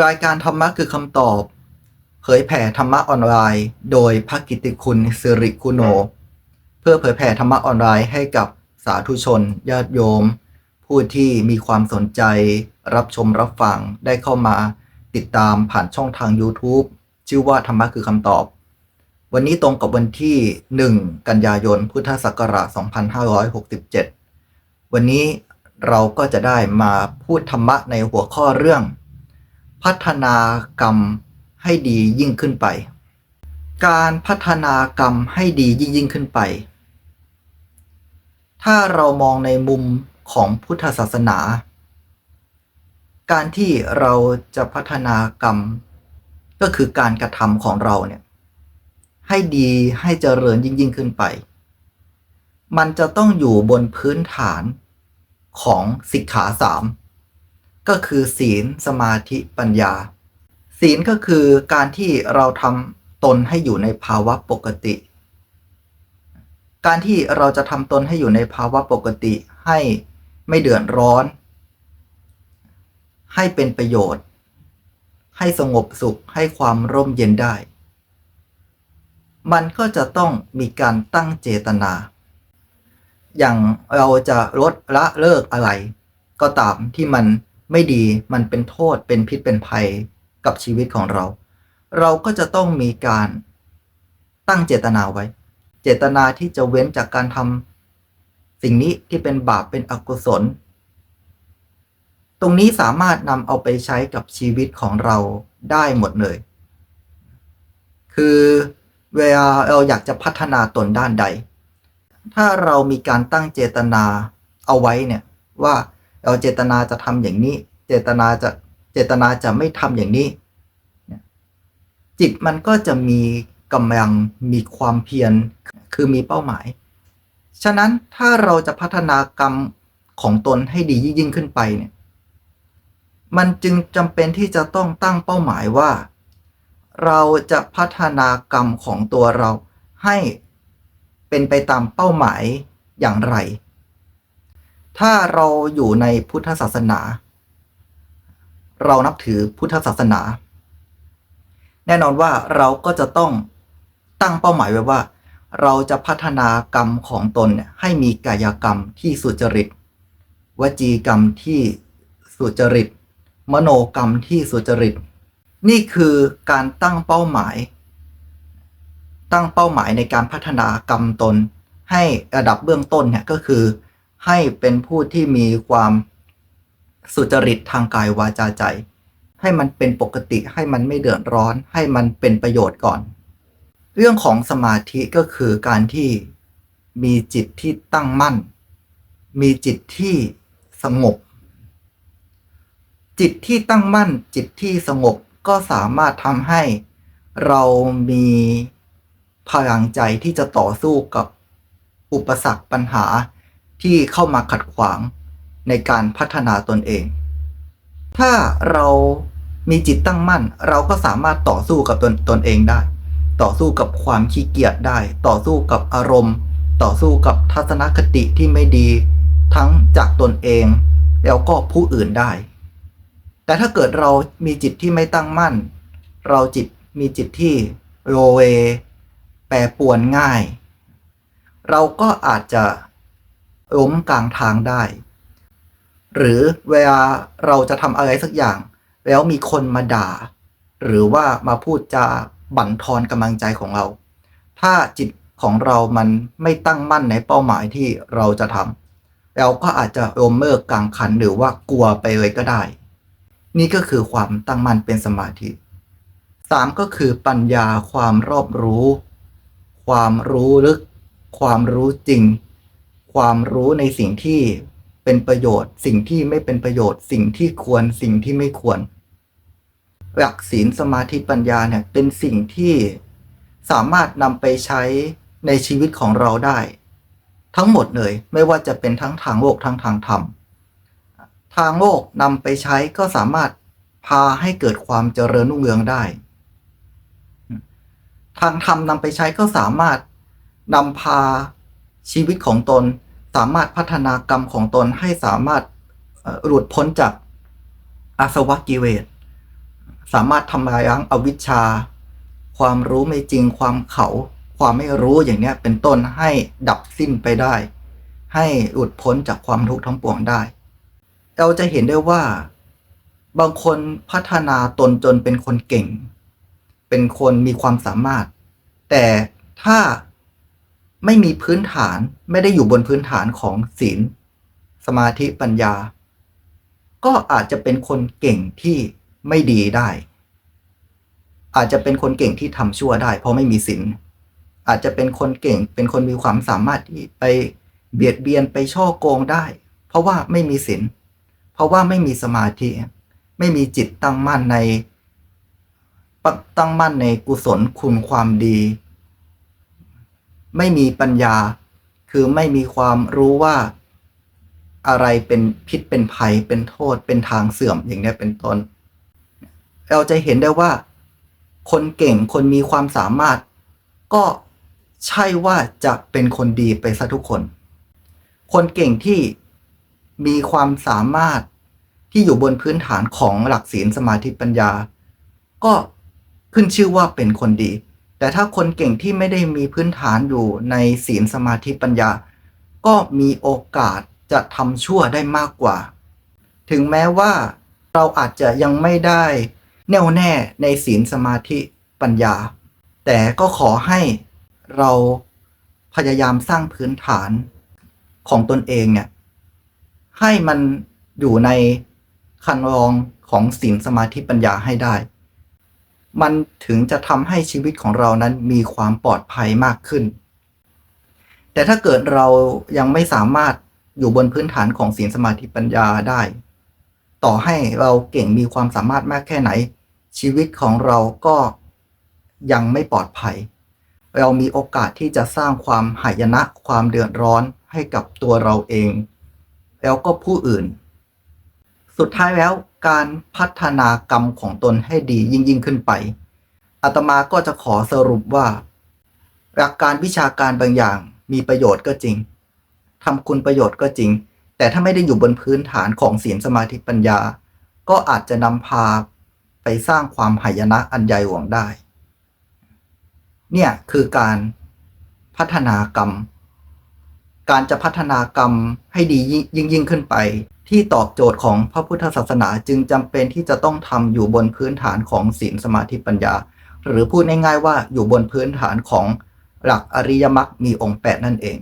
รายการธรรมะคือคำตอบ เผยแผ่ธรรมะออนไลน์ โดยพระกิติคุณสิริคุโน เพื่อเผยแผ่ธรรมะออนไลน์ให้กับสาธุชนญาติโยม ผู้ที่มีความสนใจรับชมรับฟังได้เข้ามาติดตามผ่านช่องทาง YouTube ชื่อว่าธรรมะคือคำตอบ วันนี้ตรงกับวันที่ 1 กันยายน พุทธศักราช 2567 วันนี้เราก็จะได้มาพูดธรรมะในหัวข้อเรื่อง พัฒนากรรมให้ดียิ่งขึ้นไป การพัฒนากรรมให้ดียิ่งยิ่งขึ้นไป ถ้าเรามองในมุมของพุทธศาสนา การที่เราจะพัฒนากรรม ก็คือการกระทำของเราเนี่ยให้ดีให้เจริญยิ่งยิ่งขึ้นไป มันจะต้องอยู่บนพื้นฐานของสิกขาสาม ก็คือศีลสมาธิปัญญา ศีลก็คือการที่เราทำตนให้อยู่ในภาวะปกติ การที่เราจะทำตนให้อยู่ในภาวะปกติให้ไม่เดือดร้อน ให้เป็นประโยชน์ ให้สงบสุขให้ความร่มเย็นได้ มันก็จะต้องมีการตั้งเจตนา อย่างเราจะลดละเลิกอะไร ก็ตามที่มัน ไม่ดีมันเป็นโทษเป็นพิษเป็นภัยกับชีวิตของเรา เราก็จะต้องมีการตั้งเจตนาไว้ เจตนาที่จะเว้นจากการทำสิ่งนี้ที่เป็นบาปเป็นอกุศล ตรงนี้สามารถนำเอาไปใช้กับชีวิตของเราได้หมดเลย คือเวลาเราอยากจะพัฒนาตนด้านใด ถ้าเรามีการตั้งเจตนาเอาไว้เนี่ยว่า เราเจตนาจะทำอย่างนี้ เจตนาจะเจตนาจะไม่ทำอย่างนี้ จิตมันก็จะมีกำลังมีความเพียรคือมีเป้าหมาย ฉะนั้นถ้าเราจะพัฒนากรรมของตนให้ดียิ่งขึ้นไปเนี่ยมันจึงจำเป็นที่จะต้องตั้งเป้าหมายว่า เราจะพัฒนากรรมของตัวเราให้เป็นไปตามเป้าหมายอย่างไร ถ้าเราอยู่ในพุทธศาสนา เรานับถือพุทธศาสนา แน่นอนว่าเราก็จะต้องตั้งเป้าหมายไว้ว่า เราจะพัฒนากรรมของตนให้มีกายกรรมที่สุจริต วจีกรรมที่สุจริต มโนกรรมที่สุจริต นี่คือการตั้งเป้าหมาย ตั้งเป้าหมายในการพัฒนากรรมตน ให้ระดับเบื้องต้นเนี่ยก็คือ ให้เป็นผู้ที่มีความสุจริตทางกายวาจาใจ ให้มันเป็นปกติให้มันไม่เดือดร้อน ให้มันเป็นประโยชน์ก่อน เรื่องของสมาธิก็คือการที่มีจิตที่ตั้งมั่น มีจิตที่สงบ จิตที่ตั้งมั่น จิตที่สงบก็สามารถทำให้เรามีพลังใจที่จะต่อสู้กับอุปสรรคปัญหา ที่เข้ามาขัดขวางในการพัฒนาตนเอง ถ้าเรามีจิตตั้งมั่น เราก็สามารถต่อสู้กับตนตนเองได้ ต่อสู้กับความขี้เกียจได้ ต่อสู้กับอารมณ์ ต่อสู้กับทัศนคติที่ไม่ดี ทั้งจากตนเอง แล้วก็ผู้อื่นได้ แต่ถ้าเกิดเรามีจิตที่ไม่ตั้งมั่น เราจิตมีจิตที่โรเว แปรปวนง่าย เราก็อาจจะ ล้มกลางทางได้ หรือเวลาเราจะทำอะไรสักอย่าง แล้วมีคนมาด่า หรือว่ามาพูดจาบั่นทอนกำลังใจของเรา ถ้าจิตของเรามันไม่ตั้งมั่นในเป้าหมายที่เราจะทำเราก็อาจจะล้มเลิกกลางคันหรือว่ากลัวไปเลยก็ได้ นี่ก็คือความตั้งมั่นเป็นสมาธิสามก็คือปัญญาความรอบรู้ ความรู้ลึก ความรู้จริง ความรู้ในสิ่งที่เป็นประโยชน์ สิ่งที่ไม่เป็นประโยชน์ สิ่งที่ควรสิ่งที่ไม่ควร หลักศีลสมาธิปัญญาเนี่ยเป็นสิ่งที่สามารถนำไปใช้ในชีวิตของเราได้ ทั้งหมดเลยไม่ว่าจะเป็นทั้งทางโลกทั้งทางธรรมทางโลกนำไปใช้ก็สามารถพาให้เกิดความเจริญรุ่งเรืองได้ ทางธรรมนำไปใช้ก็สามารถนำพา ชีวิตของตนสามารถพัฒนากรรมของตนให้สามารถหลุดพ้นจากอาสวะกิเลสสามารถทำลายล้างอวิชชา ความรู้ไม่จริงความเขา ความไม่รู้อย่างเนี้ยเป็นต้นให้ดับสิ้นไปได้ ให้หลุดพ้นจากความทุกข์ทั้งปวงได้ เราจะเห็นได้ว่า บางคนพัฒนาตนจนเป็นคนเก่ง เป็นคนมีความสามารถ แต่ถ้า ไม่มีพื้นฐานไม่ได้อยู่บนพื้นฐานของศีล สมาธิปัญญา ก็อาจจะเป็นคนเก่งที่ไม่ดีได้ อาจจะเป็นคนเก่งที่ทำชั่วได้ เพราะไม่มีศีลอาจจะเป็นคนเก่งเป็นคนมีความสามารถที่ไปเบียดเบียนไปช่อโกงได้ เพราะว่าไม่มีศีลเพราะว่าไม่มีสมาธิ ไม่มีจิตตั้งมั่นในตั้งมั่นในกุศลคุณความดี ไม่มีปัญญา คือไม่มีความรู้ว่าอะไรเป็นพิษเป็นภัยเป็นโทษเป็นทางเสื่อมอย่างนี้เป็นต้น เราจะเห็นได้ว่า คนเก่งคนมีความสามารถ ก็ใช่ว่าจะเป็นคนดีไปซะทุกคน คนเก่งที่มีความสามารถที่อยู่บนพื้นฐานของหลักศีลสมาธิปัญญา ก็ขึ้นชื่อว่าเป็นคนดี แต่ถ้าคนเก่งที่ไม่ได้มีพื้นฐานอยู่ในศีลสมาธิปัญญา ก็มีโอกาสจะทำชั่วได้มากกว่า ถึงแม้ว่าเราอาจจะยังไม่ได้แน่วแน่ในศีลสมาธิปัญญา แต่ก็ขอให้เราพยายามสร้างพื้นฐานของตนเองเนี่ยให้มันอยู่ในคันรองของศีลสมาธิปัญญาให้ได้ มันถึงจะทำให้ชีวิตของเรานั้นมีความปลอดภัยมากขึ้น แต่ถ้าเกิดเรายังไม่สามารถอยู่บนพื้นฐานของศีลสมาธิปัญญาได้ ต่อให้เราเก่งมีความสามารถมากแค่ไหน ชีวิตของเราก็ยังไม่ปลอดภัย เรามีโอกาสที่จะสร้างความหายนะความเดือดร้อนให้กับตัวเราเอง แล้วก็ผู้อื่น สุดท้ายแล้ว การพัฒนากรรมของตนให้ดียิ่งยิ่งขึ้นไปอาตมาก็จะขอสรุปว่า หลักการวิชาการบางอย่างมีประโยชน์ก็จริงทำคุณประโยชน์ก็จริง แต่ถ้าไม่ได้อยู่บนพื้นฐานของศีลสมาธิปัญญา ก็อาจจะนำพาไปสร้างความหายนะอันใหญ่หลวงได้ เนี่ยคือการพัฒนากรรม การจะพัฒนากรรมให้ดียิ่งยิ่งขึ้นไป ที่ตอบโจทย์ของพระพุทธศาสนาจึงจำเป็นที่จะต้องทำอยู่บนพื้นฐานของศีลสมาธิปัญญา หรือพูดง่ายๆว่าอยู่บนพื้นฐานของหลักอริยมรรคมีองค์แปดนั่นเอง